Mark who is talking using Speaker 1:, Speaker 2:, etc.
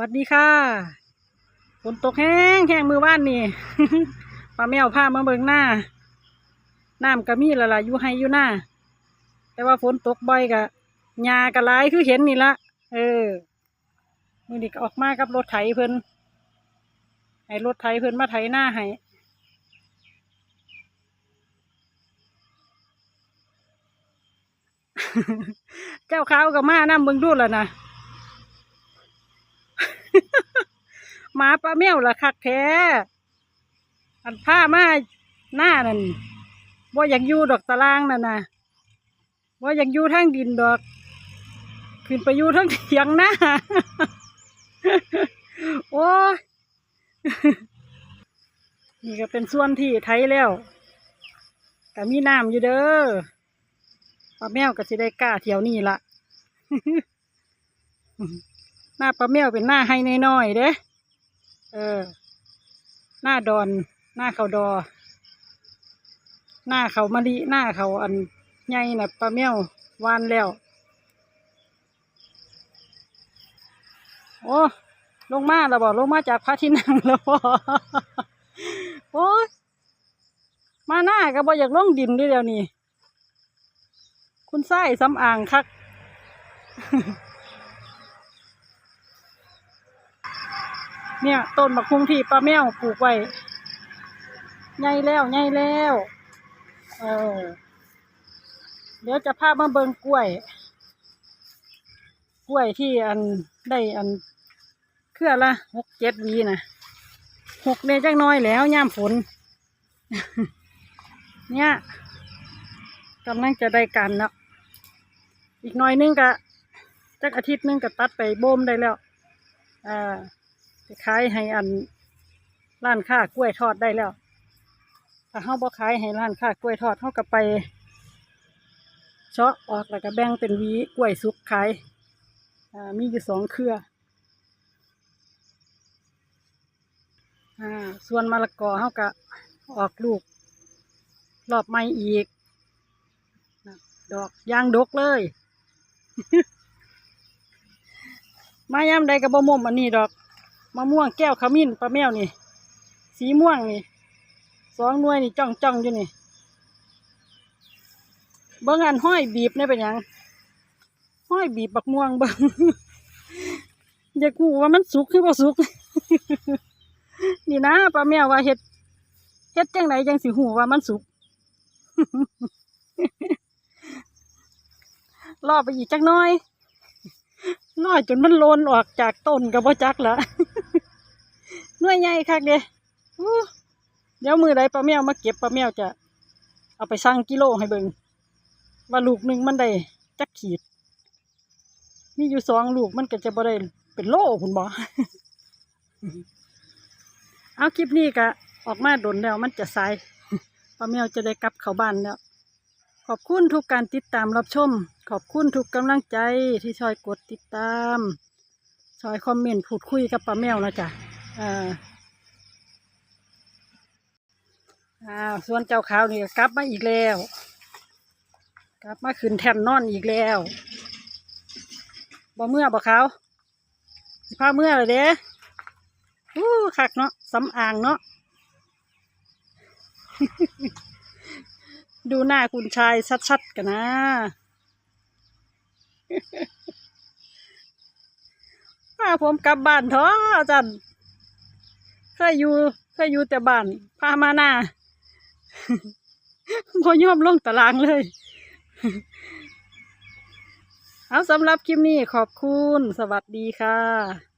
Speaker 1: วัสดีค่ะฝนตกแห้งแห้งมือว่านนี่ปลาแมวพามาเบิงหน้าน้ำก็มีละละอยู่ให้อยู่หน้า แต่ว่าฝนตกบ่อยกะหญ้าก็หลายคือเห็นนี่ละเออมือนี้ก็ออกมากับรถไถเพิ่นให้รถไถเพิ่นมาไถหน้าให้เจ้าขาวก็มานํเบิงดูแล้วนะ หมาปลาแมวละคักแท้อันผ้ามาหน้านั่นว่าอยากอยู่ดอกตารางนั่นนะว่าอยากอยู่ทั้งดินดอกขึ้นไปอยู่ทั้งเถียงหน้าโอ้นี่ก็เป็นส่วนที่ไทยแล้วก็มีน้ำอยู่เด้อปลาแมวก็สิได้กล้าเที่ยวนี่ละ หน้าปลาแมวเป็นหน้าให้น้อยๆเด้เออ หน้าดอน หน้าเขาดอ หน้าเขามะลิหน้าเขาอันใหญ่น่ะปลาแมววานแล้ว โอ้ลงมาแล้วบอกลงมาจากพระที่นั่งแล้วบ่โอ้ยมาหน้าก็บ่อยากลงดินด้อเดี๋ยวนี้ คุณไส้สำอ่างคัก เนี่ย ต้นมะคุงที่ป้าแมวปลูกไว้ใหญ่แล้วใหญ่แล้ว เออ เดี๋ยวจะพามาเบิงกล้วย กล้วยที่อันได้อันเครือละหกเจ็ดวีนะหกเนจักน้อยแล้วย่ามฝน เนี่ยกำลังจะได้กันแล้วอีกหน่อยนึงกะจักอาทิตย์นึงก็ตัดไปโบมได้แล้วอ่า ไปขายให้อันร้านค้ากล้วยทอดได้แล้ว ถ้าเฮาบ่ขายให้ร้านค้ากล้วยทอดเฮาก็ไปเชาะออกแล้วก็แบ่งเป็นวีกล้วยสุกขายมีอยู่สองเครือส่วนมะละกอเฮาก็ออกลูก รอบใหม่อีก ดอกยางดกเลย มายามใดก็บ่มุมอันนี้ดอก มะม่วงแก้วขมิ้นปลาแมวนี่ สีม่วงนี่สองหน่วยนี่จ้องจ้องอยู่นี่เบิ่งอันห้อยบีบเนี่ยเป็นยังห้อยบีบบักม่วงเบิ่งอยากูว่ามันสุกคือบ่าสุก นี่นะปลาแมวว่าเฮ็ดเฮ็ดจังไหนจังสิหูว่ามันสุกรอไปอีกจักน้อยน้อยจนมันโลนออกจากต้นกับบ่จักและห น่วยใหญ่คักเด้เดี๋ยวมือใดปลาแมวมาเก็บปลาแมวจะเอาไปสั่งกิโลให้เบิงว่าลูกหนึ่งมันได้จักขีด มีอยู่สองลูกมันก็จะบ่ได้เป็นโลคุณบอเอาคลิปนี้ก็ออกมาโดนแล้วมันจะสายปลาแมวจะได้กลับเข้าบ้านแล้ว ขอบคุณทุกการติดตามรับชม ขอบคุณทุกกำลังใจที่ช่วยกดติดตามช่วยคอมเมนต์พูดคุยกับป้าแมวนะจ๊ะ อ่าอ่าส่วนเจ้าขาวนี่กลับมาอีกแล้ว กลับมาขึ้นแท่นนอนอีกแล้วบ่เมื่อบ่ขาวสิพาเมื่อเลยเด้อู้คักเนาะสำอางเนาะดูหน้าคุณชายชัดๆกันนะพาผมกลับบ้านเถออาจารย์ เคยอยู่เคยอยู่แต่บ้านพามาหน้าพอยอมลงตารางเลย เอาสำหรับคลิปนี้ขอบคุณ สวัสดีค่ะ